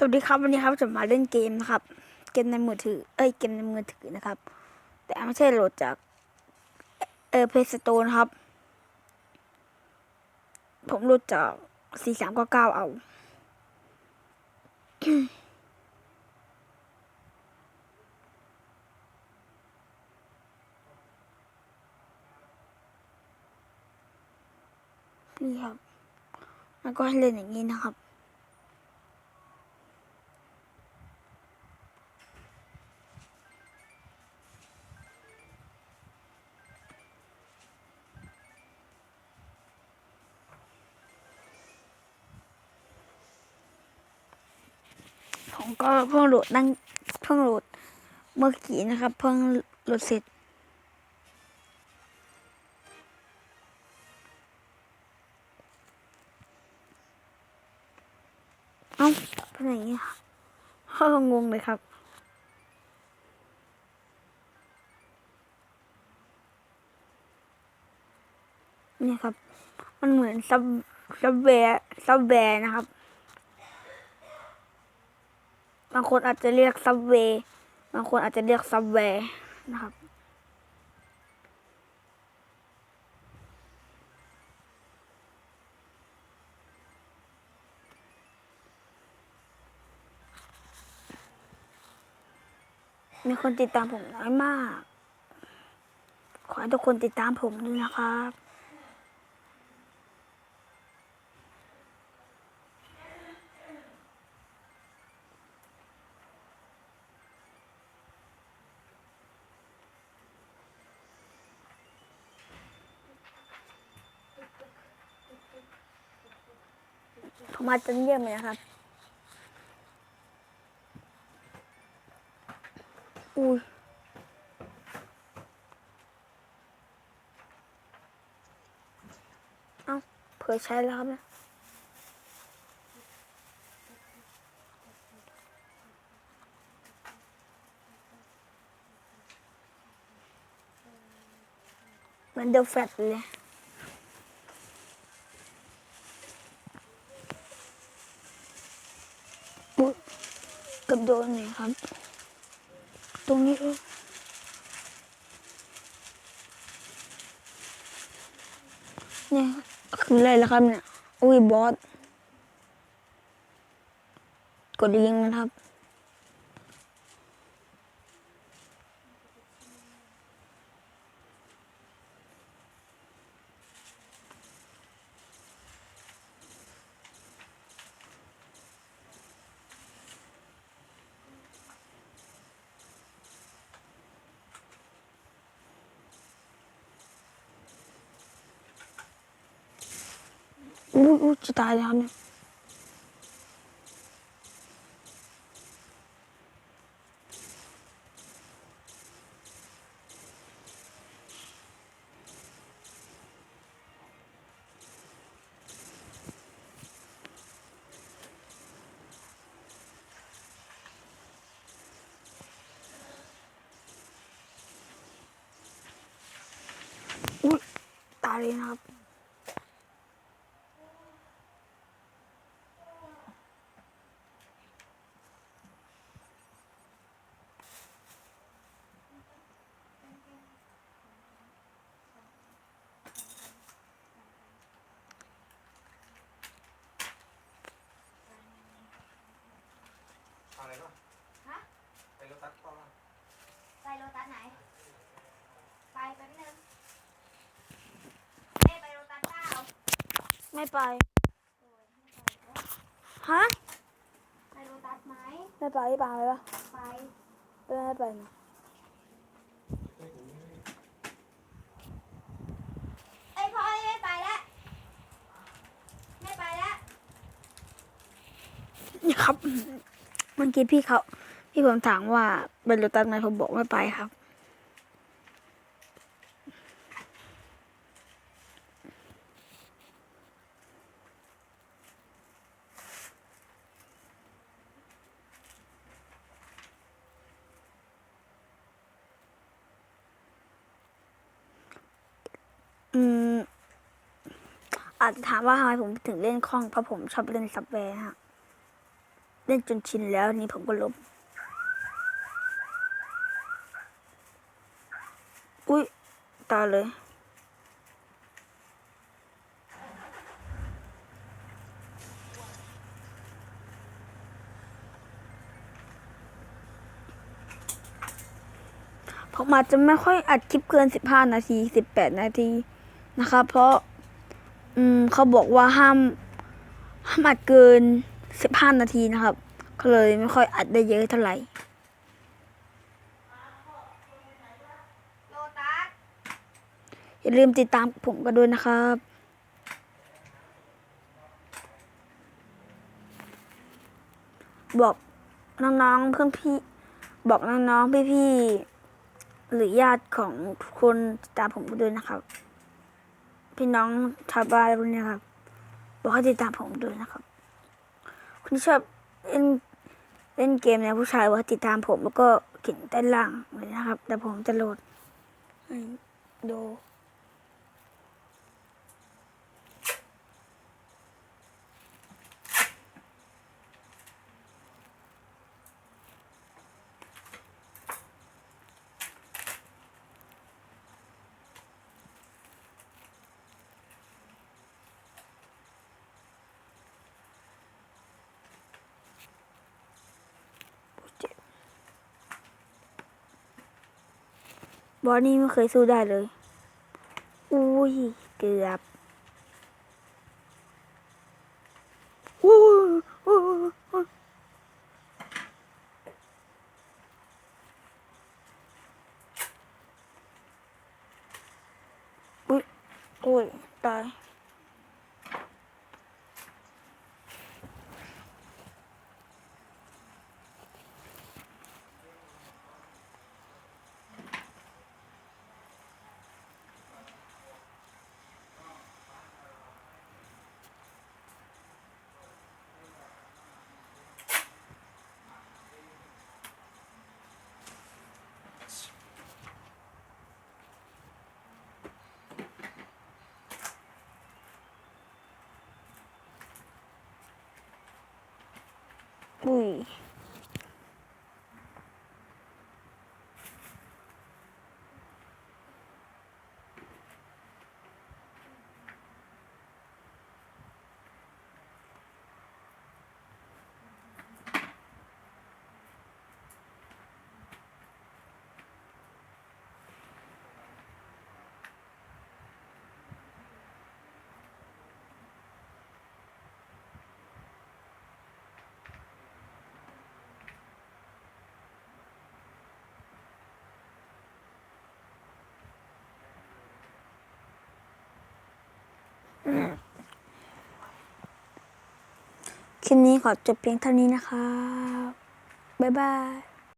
สวัสดีครับวันนี้ครับจะมาเล่นเกมนะครับ เกมในมือถือ เอ้ยเกมในมือถือนะครับ แต่ไม่ใช่โหลดจากเออเพย์สโตนครับ ผมโหลดจากสี่สามเก้าเก้าเอา นี่ครับ แล้วก็ให้เล่นอย่างนี้นะครับ ก็เพิ่งโหลดนั่งเพิ่งโหลดเมื่อกี้นะครับ เพิ่งโหลดเสร็จ เอ้าเป็นอย่างนี้ค่ะเฮ้องงเลยครับเนี่ยครับ มันเหมือนซับซับแวร์ซับแวร์นะครับ บางคนอาจจะเรียกซับเวย์บางคนอาจจะเรียกซับแวร์นะครับ มีคนติดตามผมน้อยมาก ขอให้ทุกคนติดตามผมด้วยนะครับ ผมอาจจะเยี่ยมเลยนะครับ อุ้ยเอาเผื่อใช้แล้วครับนะเหมือนเดลแฟลตเลย เกับโดนเลยครับ ตรงนี้เออเนี่ยคืออะไรละครับเนี่ย อุ้ยบอส กดยิงนะครับ อุ้ยอุ้ยจะตายแล้วครับเนี่ย อุ้ยตายเลยนะครับ อะไรป่ะ ฮะ ไปรถตัดต่อ ไปโรตัสไหน ไปแป๊บนึงเอ้ไปโรตัสเปล่า ไม่ไปโอ้ยไม่ไปแล้วฮะ ไปโรตัสไหม ไม่ไปไม่ไปไปปะไป ไปไม่ไปนะเอ้ยพ่อไม่ไปแล้ว ไม่ไปแล้วนี่ครับ เมื่อกี้พี่เขาพี่ผมถามว่าเป็นรถตัดไหมผมบอกไม่ไปครับ อาจจะถามว่าทำไมผมถึงเล่นคล่องเพราะผมชอบเล่นซับแวร์ฮะ เล่นจนชินแล้วนี่ผมก็ลบ อุ้ยตายเลยผมอาจจะไม่ค่อยอัดคลิปเกิน 15 นาที 18 นาทีนะครับ เพราะ อืมเขาบอกว่าห้ามห้ามอัดเกิน15นาทีนะครับ ก็เลยไม่ค่อยอัดได้เยอะเท่าไหร่อย่าลืมติดตามผมกันด้วยนะครับบอกน้องๆเพื่อนพี่ บอกน้องๆพี่ๆหรือญาติของทุกคนติดตามผมกันด้วยนะครับ พี่น้องชาวบ้านรพวกนี้ครับบอกให้ติดตามผมด้วยนะครับคนที่ชอบเล่นเล่นเกมในผู้ชายบอกติดตามผมแล้วก็เขียนใต้ล่างเลยนะครับ แต่ผมจะโหลดให้ดู บอสนี่ไม่เคยสู้ได้เลย อุ้ย เกือบอุ้ยอุ้ยอุ้ยอุ้ยอุ้ยตาย อุ้ย คลิปนี้ขอจบเพียงเท่านี้นะครับบ๊ายบาย